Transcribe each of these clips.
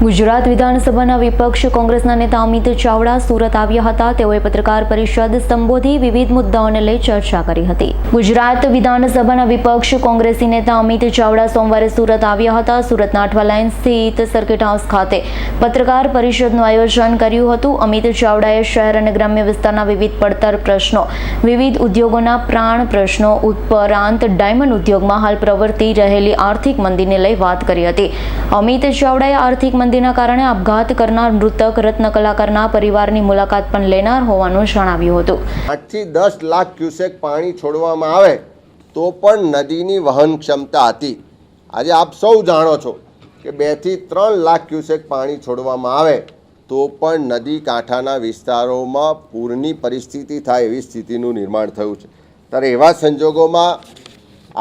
ગુજરાત વિધાનસભાના વિપક્ષ કોંગ્રેસના નેતા અમિત ચાવડા સુરત આવ્યા હતા. તેઓએ પત્રકાર પરિષદ સંબોધી વિવિધ મુદ્દાઓને લઈ ચર્ચા કરી હતી. ગુજરાત વિધાનસભાના વિપક્ષ કોંગ્રેસી નેતા અમિત ચાવડા સોમવારે સુરત આવ્યા હતા. સુરતના અઠવા લાઇન સ્થિત સર્કિટ હાઉસ ખાતે પત્રકાર પરિષદનું આયોજન કર્યું હતું. અમિત ચાવડાએ શહેર અને ગ્રામ્ય વિસ્તારના વિવિધ પડતર પ્રશ્નો, વિવિધ ઉદ્યોગોના પ્રાણ પ્રશ્નો ઉપરાંત ડાયમંડ ઉદ્યોગમાં હાલ પ્રવર્તી રહેલી આર્થિક મંદીને લઈ વાત કરી હતી. અમિત ચાવડાએ આર્થિક મંદીના કારણે આપઘાત કરનાર મૃતક રત્ન કલાકારના પરિવારની મુલાકાત પણ લેનાર હોવાનું જણાવ્યું હતું. આઠથી દસ લાખ ક્યુસેક પાણી છોડવામાં આવે તો પણ નદીની વહન ક્ષમતા હતી. આજે આપ સૌ જાણો છો કે બેથી ત્રણ લાખ ક્યુસેક પાણી છોડવામાં આવે તો પણ નદી કાંઠાના વિસ્તારોમાં પૂરની પરિસ્થિતિ થાય એવી સ્થિતિનું નિર્માણ થયું છે. ત્યારે એવા સંજોગોમાં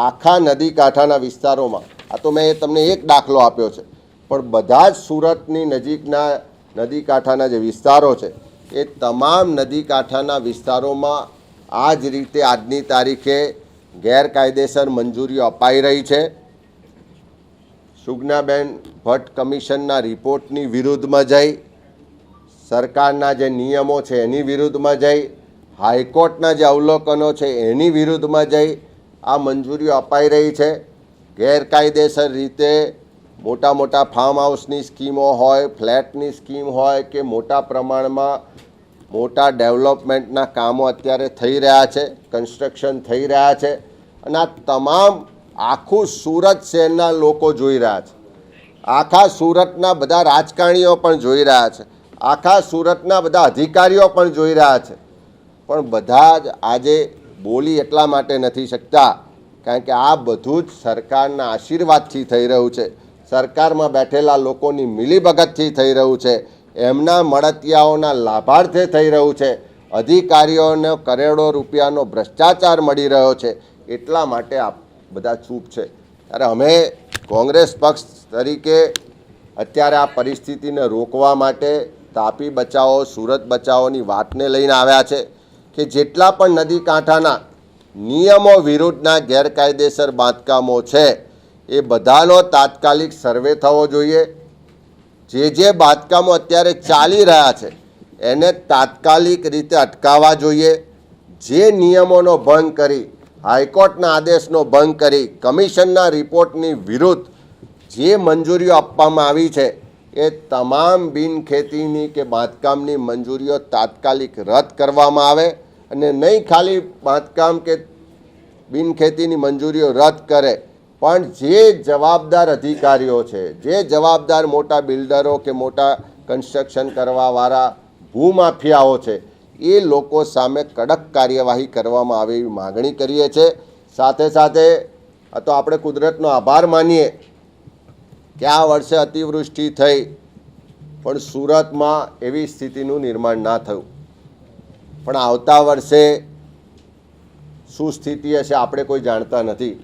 આખા નદી કાંઠાના વિસ્તારોમાં, આ તો મેં તમને એક દાખલો આપ્યો છે. પણ બધા જ સુરતની નજીકના નદી કાંઠાના જે વિસ્તારો છે, એ તમામ નદી કાંઠાના વિસ્તારોમાં આ જ રીતે આજની તારીખે ગેરકાયદેસર મંજૂરીઓ અપાઈ રહી છે. સુજ્ઞાબેન ભટ્ટ કમિશનના રિપોર્ટની વિરુદ્ધમાં જઈ, સરકારના જે નિયમો છે એની વિરુદ્ધમાં જઈ, હાઈકોર્ટના જે અવલોકનો છે એની વિરુદ્ધમાં જઈ આ મંજૂરીઓ અપાઈ રહી છે. ગેરકાયદેસર રીતે મોટા મોટા ફાર્મ હાઉસની સ્કીમો હોય ફ્લેટની સ્કીમ હોય કે મોટા પ્રમાણમાં મોટા ડેવલપમેન્ટના કામો અત્યારે થઈ રહ્યા છે કન્સ્ટ્રક્શન થઈ રહ્યા છે અને આ તમામ આખું સુરત શહેરના લોકો જોઈ રહ્યા છે. આખા સુરતના બધા રાજકારણીઓ પણ જોઈ રહ્યા છે. આખા સુરતના બધા અધિકારીઓ પણ જોઈ રહ્યા છે. પણ બધા જ આજે બોલી એટલા માટે નથી શકતા, કારણ કે આ બધું જ સરકારના આશીર્વાદથી થઈ રહ્યું છે. સરકારમાં બેઠેલા લોકોની મિલીભગતથી થઈ રહ્યું છે. એમના મળતિયાઓના લાભાર્થે થઈ રહ્યું છે. અધિકારીઓને કરોડો રૂપિયાનો ભ્રષ્ટાચાર મળી રહ્યો છે. એટલા માટે આ બધા ચૂપ છે. ત્યારે અમે કોંગ્રેસ પક્ષ તરીકે અત્યારે આ પરિસ્થિતિને રોકવા માટે તાપી બચાવો, સુરત બચાવોની વાતને લઈને આવ્યા છે કે જેટલા પણ નદી કાંઠાના નિયમો વિરુદ્ધના ગેરકાયદેસર બાંધકામો છે એ બધાનો તાત્કાલિક સર્વે થવો જોઈએ. જે જે બાંધકામો અત્યારે ચાલી રહ્યા છે, એને તાત્કાલિક રીતે અટકાવવા જોઈએ. જે નિયમોનો ભંગ કરી, હાઈકોર્ટના આદેશનો ભંગ કરી, કમિશનના રિપોર્ટની વિરુદ્ધ જે મંજૂરીઓ આપવામાં આવી છે, એ તમામ બિનખેતીની કે બાંધકામની મંજૂરીઓ તાત્કાલિક રદ કરવામાં આવે અને નહીં ખાલી બાંધકામ કે બિનખેતીની મંજૂરીઓ રદ કરે પણ જે જવાબદાર અધિકારીઓ છે, જે જવાબદાર મોટા બિલ્ડરો કે મોટા કન્સ્ટ્રક્શન કરવાવાળા ભૂમાફિયાઓ છે, એ લોકો સામે કડક કાર્યવાહી કરવામાં આવે એવી માગણી કરીએ છીએ સાથે સાથે તો આપણે કુદરતનો આભાર માનીએ કે આ વર્ષે અતિવૃષ્ટિ થઈ, પણ સુરતમાં એવી સ્થિતિનું નિર્માણ ના થયું. પણ આવતા વર્ષે શું સ્થિતિ હશે આપણે કોઈ જાણતા નથી.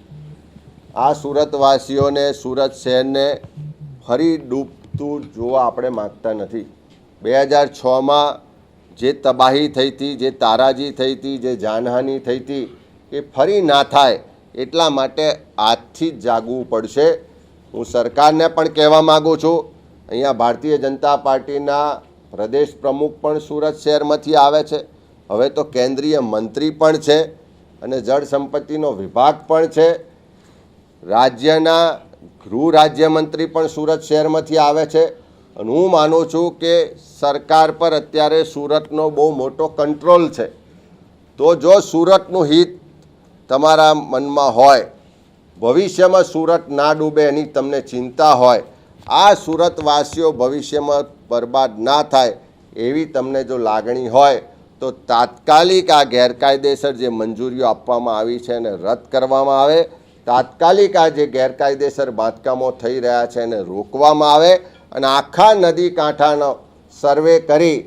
આ સુરતવાસીઓને, સુરત શહેરને ફરી ડૂબતું જોવા આપણે માગતા નથી. બે હજાર છમાં જે તબાહી થઈ હતી, જે તારાજી થઈ હતી, જે જાનહાનિ થઈ હતી, એ ફરી ના થાય એટલા માટે આજથી જ જાગવું પડશે. હું સરકારને પણ કહેવા માગું છું, અહીંયા ભારતીય જનતા પાર્ટીના પ્રદેશ પ્રમુખ પણ સુરત શહેરમાંથી આવે છે. હવે તો કેન્દ્રીય મંત્રી પણ છે અને જળ સંપત્તિનો વિભાગ પણ છે. રાજ્યના ગૃહ રાજ્યમંત્રી પણ સુરત શહેરમાંથી આવે છે અને હું માનું છું કે સરકાર પર અત્યારે સુરતનો બહુ મોટો કંટ્રોલ છે. તો જો સુરતનું હિત તમારા મનમાં હોય, ભવિષ્યમાં સુરત ના ડૂબે એની તમને ચિંતા હોય, આ સુરતવાસીઓ ભવિષ્યમાં બરબાદ ના થાય એવી તમને જો લાગણી હોય, તો તાત્કાલિક આ ગેરકાયદેસર જે મંજૂરીઓ આપવામાં આવી છે એને રદ કરવામાં આવે. તાત્કાલિક આ જે ગેરકાયદેસર બાંધકામો થઈ રહ્યા છે એને રોકવામાં આવે અને આખા નદી કાંઠાનો સર્વે કરી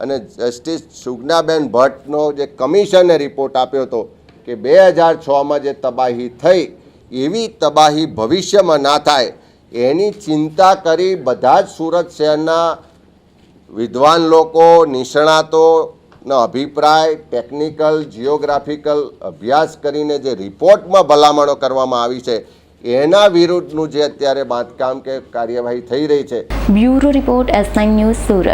અને જસ્ટિસ સુજ્ઞાબેન ભટ્ટનો જે કમિશને રિપોર્ટ આપ્યો હતો કે બે હજાર છમાં જે તબાહી થઈ, એવી તબાહી ભવિષ્યમાં ના થાય, એની ચિંતા કરી બધા જ સુરત શહેરના વિદ્વાન લોકો નિષ્ણાતોનો અભિપ્રાય ટેકનિકલ જિયોગ્રાફિકલ અભ્યાસ કરીને જે રિપોર્ટમાં ભલામણો કરવામાં આવી છે, એના વિરુદ્ધનું જે અત્યારે બાંધકામ કે કાર્યવાહી થઈ રહી છે. Bureau report S news Surat.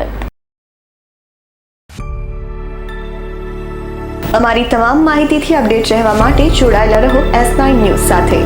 અમારી તમામ માહિતીથી અપડેટ રહેવા માટે જોડાયેલા રહો એસ ન્યૂઝ સાથે.